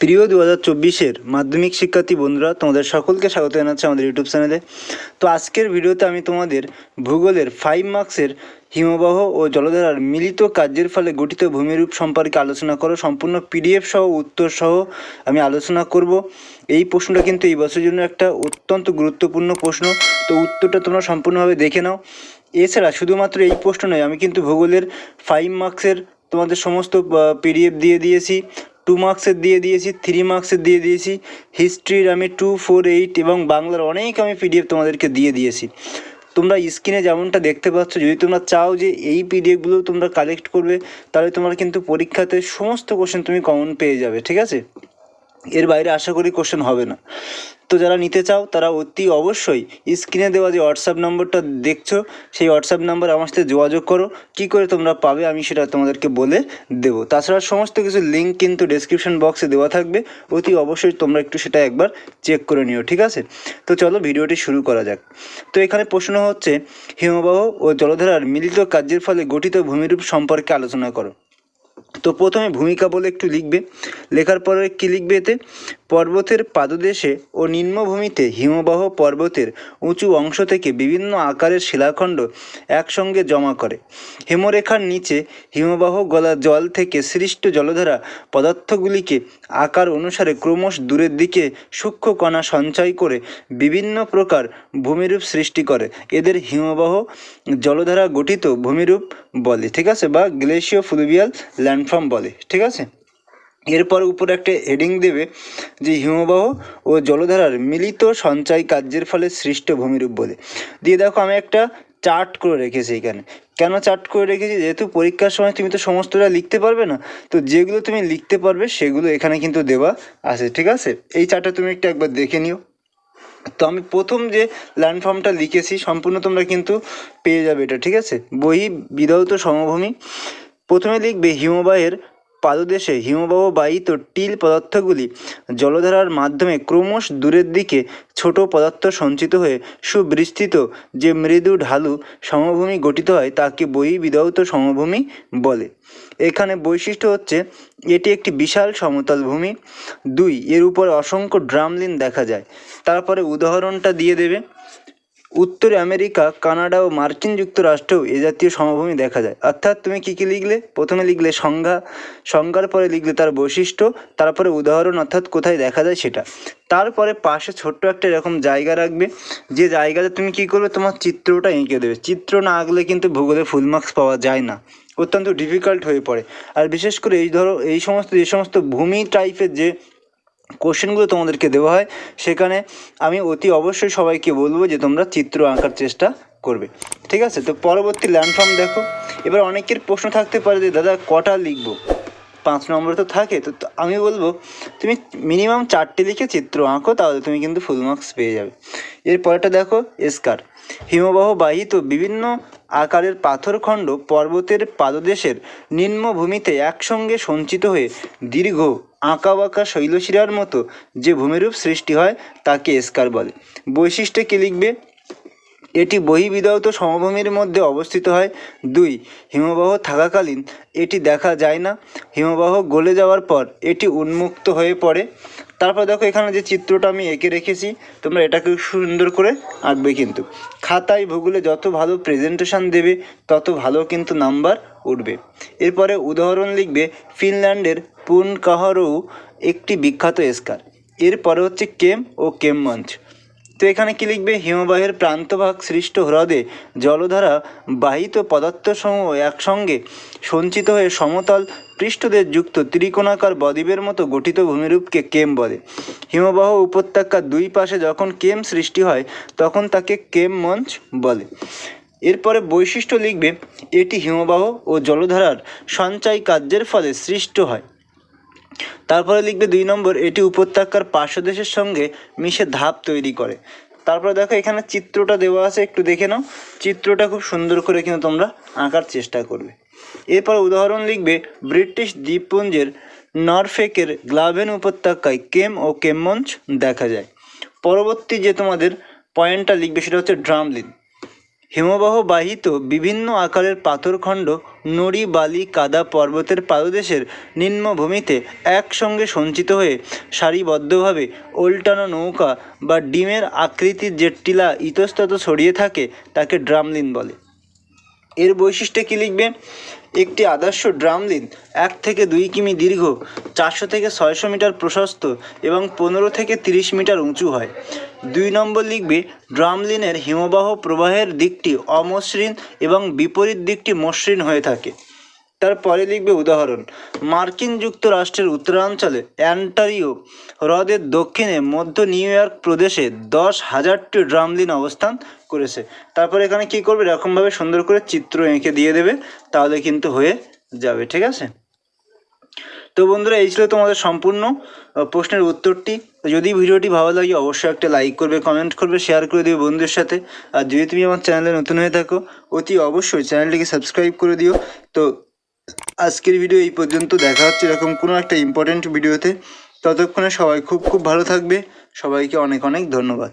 প্রিয় দু হাজার চব্বিশের মাধ্যমিক শিক্ষার্থী বন্ধুরা, তোমাদের সকলকে স্বাগত জানাচ্ছি আমাদের ইউটিউব চ্যানেলে তো আজকের ভিডিওতে আমি তোমাদের ভূগোলের ফাইভ মার্কসের হিমবাহ ও জলধারার মিলিত কার্যের ফলে গঠিত ভূমিরূপ সম্পর্কে আলোচনা করো। সম্পূর্ণ পিডিএফ সহ, উত্তর সহ আমি আলোচনা করব। এই প্রশ্নটা কিন্তু এই বছরের জন্য একটা অত্যন্ত গুরুত্বপূর্ণ প্রশ্ন। তো উত্তরটা তোমরা সম্পূর্ণভাবে দেখে নাও। এছাড়া শুধুমাত্র এই প্রশ্ন নয়, আমি কিন্তু ভূগোলের ফাইভ মার্কসের তোমাদের সমস্ত পিডিএফ দিয়ে দিয়েছি টু মার্কসের দিয়ে দিয়েছি থ্রি মার্কসের দিয়ে দিয়েছি হিস্ট্রির আমি টু ফোর এইট এবং বাংলার অনেক আমি পিডিএফ তোমাদেরকে দিয়ে দিয়েছি। তোমরা স্ক্রিনে যেমনটা দেখতে পাচ্ছ, যদি তোমরা চাও যে এই পিডিএফগুলো তোমরা কালেক্ট করবে, তাহলে তোমার কিন্তু পরীক্ষাতে সমস্ত কোশ্চেন তুমি কমন পেয়ে যাবে, ঠিক আছে? এর বাইরে আশা করি কোশ্চেন হবে না। তো যারা নিতে চাও, তারা অতি অবশ্যই স্ক্রিনে দেওয়া যে হোয়াটসঅ্যাপ নম্বরটা দেখছ, সেই হোয়াটসঅ্যাপ নাম্বার আমার সাথে যোগাযোগ করো। কি করে তোমরা পাবে আমি সেটা তোমাদেরকে বলে দেবো। তাছাড়া সমস্ত কিছু লিঙ্ক কিন্তু ডেসক্রিপশন বক্সে দেওয়া থাকবে। অতি অবশ্যই তোমরা একটু সেটা একবার চেক করে নিও, ঠিক আছে? তো চলো ভিডিওটি শুরু করা যাক। তো এখানে প্রশ্ন হচ্ছে, হিমবাহ ও জলধারার মিলিত কার্যের ফলে গঠিত ভূমিরূপ সম্পর্কে আলোচনা করো। তো প্রথমে ভূমিকা বলে একটু লিখবে। লেখার পরে কি লিখবে এতে? পর্বতের পাদদেশে ও নিম্নভূমিতে হিমবাহ পর্বতের উঁচু অংশ থেকে বিভিন্ন আকারের শিলাখণ্ড একসঙ্গে জমা করে। হিমরেখার নিচে হিমবাহ গলা জল থেকে সৃষ্ট জলধারা পদার্থগুলিকে আকার অনুসারে ক্রমশ দূরের দিকে সূক্ষ্ম কণা সঞ্চয় করে বিভিন্ন প্রকার ভূমিরূপ সৃষ্টি করে। এদের হিমবাহ জলধারা গঠিত ভূমিরূপ বলে, ঠিক আছে? বা গ্লেশিও ফ্লুভিয়াল ল্যান্ডফর্ম বলে, ঠিক আছে? এরপর উপরে একটা হেডিং দেবে যে হিমবাহ ও জলধারার মিলিত সঞ্চয় কার্যের ফলে সৃষ্ট ভূমিরূপ বলে। দিয়ে দেখো, আমি একটা চার্ট করে রেখেছি এখানে। কেন চার্ট করে রেখেছি? যেহেতু পরীক্ষার সময় তুমি তো সমস্তটা লিখতে পারবে না, তো যেগুলো তুমি লিখতে পারবে সেগুলো এখানে কিন্তু দেওয়া আছে, ঠিক আছে? এই চার্টটা তুমি একটু একবার দেখে নিও। তো আমি প্রথম যে ল্যান্ড ল্যান্ডফর্মটা লিখেছি, সম্পূর্ণ তোমরা কিন্তু পেয়ে যাবে এটা, ঠিক আছে? বই বিধৌত সমভূমি। প্রথমে লিখবে হিমবাহের পাদদেশে হিমবাহ বাহিত টিল পদার্থগুলি জলধারার মাধ্যমে ক্রমশ দূরের দিকে ছোট পদার্থ সঞ্চিত হয়ে সুবিস্তৃত যে মৃদু ঢালু সমভূমি গঠিত হয় তাকে বই বিধৌত সমভূমি বলে। এখানে বৈশিষ্ট্য হচ্ছে এটি একটি বিশাল সমতল ভূমি। দুই, এর উপর অসংখ্য ড্রামলিন দেখা যায়। তারপরে উদাহরণটা দিয়ে দেবে। উত্তর আমেরিকা, কানাডা ও মার্কিন যুক্তরাষ্ট্রেও এ জাতীয় সমভূমি দেখা যায়। অর্থাৎ তুমি কী কী লিখলে? প্রথমে লিখলে সংজ্ঞা, সংজ্ঞার পরে লিখলে তার বৈশিষ্ট্য, তারপরে উদাহরণ, অর্থাৎ কোথায় দেখা যায় সেটা। তারপরে পাশে ছোট্ট একটা এরকম জায়গা রাখবে, যে জায়গাতে তুমি কী করবে? তোমার চিত্রটা এঁকে দেবে। চিত্র না আঁকলে কিন্তু ভূগোলে ফুল মার্কস পাওয়া যায় না। অত্যন্ত ডিফিকাল্ট হয়ে পড়ে। আর বিশেষ করে এই ধরো, এই সমস্ত, যে সমস্ত ভূমি টাইপের যে কোশ্চেনগুলো তোমাদেরকে দেওয়া হয়, সেখানে আমি অতি অবশ্যই সবাইকে বলব যে তোমরা চিত্র আঁকার চেষ্টা করবে। ঠিক আছে? তো পরবর্তী ল্যান্ডফর্ম দেখো। এবার অনেকের প্রশ্ন থাকতে পারে যে, দাদা, কটা লিখব? পাঁচ নম্বর তো থাকে। তো আমি বলব, তুমি মিনিমাম চারটে লিখে চিত্র আঁকো, তাহলে তুমি কিন্তু ফুল মার্কস পেয়ে যাবে। এর পরেরটা দেখো এসকার হিমবাহ বাহিত বিভিন্ন আকারের পাথরখণ্ড পর্বতের পাদদেশের নিম্নভূমিতে একসঙ্গে সঞ্চিত হয়ে দীর্ঘ আঁকাবাঁকা শৈলশিরার মতো যে ভূমিরূপ সৃষ্টি হয়, তাকে এসকার বলে। বৈশিষ্ট্যে কী লিখবে? এটি বহিবিধৌত সমভূমির মধ্যে অবস্থিত হয়। দুই, হিমবাহ থাকাকালীন এটি দেখা যায় না। হিমবাহ গলে যাওয়ার পর এটি উন্মুক্ত হয়ে পড়ে। তারপর দেখো এখানে যে চিত্রটা আমি এঁকে রেখেছি, তোমরা এটাকে সুন্দর করে আঁকবে কিন্তু। খাতায় ভূগোলে যত ভালো প্রেজেন্টেশন দেবে, তত ভালো কিন্তু নাম্বার উঠবে। এরপরে উদাহরণ লিখবে, ফিনল্যান্ডের পুন পুনকাহরও একটি বিখ্যাত স্কার। এরপরে হচ্ছে কেম ও কেম মঞ্চ তো এখানে কি লিখবে? হিমবাহের প্রান্তভাগ সৃষ্ট হ্রদে জলধারা বাহিত পদার্থসমূহ একসঙ্গে সঞ্চিত হয়ে সমতল পৃষ্ঠদের যুক্ত ত্রিকোণাকার বদ্বীপের মতো গঠিত ভূমিরূপকে কেম বলে। হিমবাহ উপত্যকার দুই পাশে যখন কেম সৃষ্টি হয়, তখন তাকে কেম মঞ্চ বলে। এরপরে বৈশিষ্ট্য লিখবে, এটি হিমবাহ ও জলধারার সঞ্চয় কার্যের ফলে সৃষ্ট হয়। তারপরে লিখবে দুই নম্বর, এটি উপত্যকার পার্শ্বদেশের সঙ্গে মিশে ধাপ তৈরি করে। তারপরে দেখো, এখানে চিত্রটা দেওয়া আছে, একটু দেখে নাও। চিত্রটা খুব সুন্দর করে কিন্তু তোমরা আঁকার চেষ্টা করবে। এরপর উদাহরণ লিখবে ব্রিটিশ দ্বীপপুঞ্জের নরফেকের গ্লাভেন উপত্যকায় কেম ও কেমমঞ্চ দেখা যায়। পরবর্তী যে তোমাদের পয়েন্টটা লিখবে সেটা হচ্ছে ড্রামলিন। হিমবাহ বাহিত বিভিন্ন আকারের পাথরখণ্ড নড়ি, বালি, কাদা পর্বতের পাদদেশের নিম্নভূমিতে একসঙ্গে সঞ্চিত হয়ে সারিবদ্ধভাবে ওল্টানো নৌকা বা ডিমের আকৃতির যে টিলা ইতস্তত ছড়িয়ে থাকে, তাকে ড্রামলিন বলে। এর বৈশিষ্ট্যে কী লিখবে একটি আদর্শ ড্রামলিন এক থেকে দুই কিমি দীর্ঘ, চারশো থেকে ছয়শো মিটার প্রশস্ত এবং পনেরো থেকে তিরিশ মিটার উঁচু হয়। দুই নম্বর লিখবে ড্রামলিনের হিমবাহ প্রবাহের দিকটি অমসৃণ এবং বিপরীত দিকটি মসৃণ হয়ে থাকে। তারপরে লিখবে উদাহরণ। মার্কিন যুক্তরাষ্ট্রের উত্তরাঞ্চলে অ্যান্টারিও হ্রদের দক্ষিণে মধ্য নিউ ইয়র্ক প্রদেশে দশ হাজারটি ড্রামলিন অবস্থান করেছে। তারপর এখানে কি করবে? এরকমভাবে সুন্দর করে চিত্র এঁকে দিয়ে দেবে, তাহলে কিন্তু হয়ে যাবে, ঠিক আছে? তো বন্ধুরা, এই ছিল তোমাদের সম্পূর্ণ প্রশ্নের উত্তরটি। যদি ভিডিওটি ভালো লাগে, অবশ্যই একটা লাইক করবে, কমেন্ট করবে, শেয়ার করে দেবে বন্ধুদের সাথে। আর যদি তুমি আমার চ্যানেলে নতুন হয়ে থাকো, অতি অবশ্যই চ্যানেলটিকে সাবস্ক্রাইব করে দিও। তো আজকের ভিডিও এই পর্যন্ত। দেখা হচ্ছে এরকম কোনো একটা ইম্পর্টেন্ট ভিডিওতে। ততক্ষণে সবাই খুব খুব ভালো থাকবে। সবাইকে অনেক অনেক ধন্যবাদ।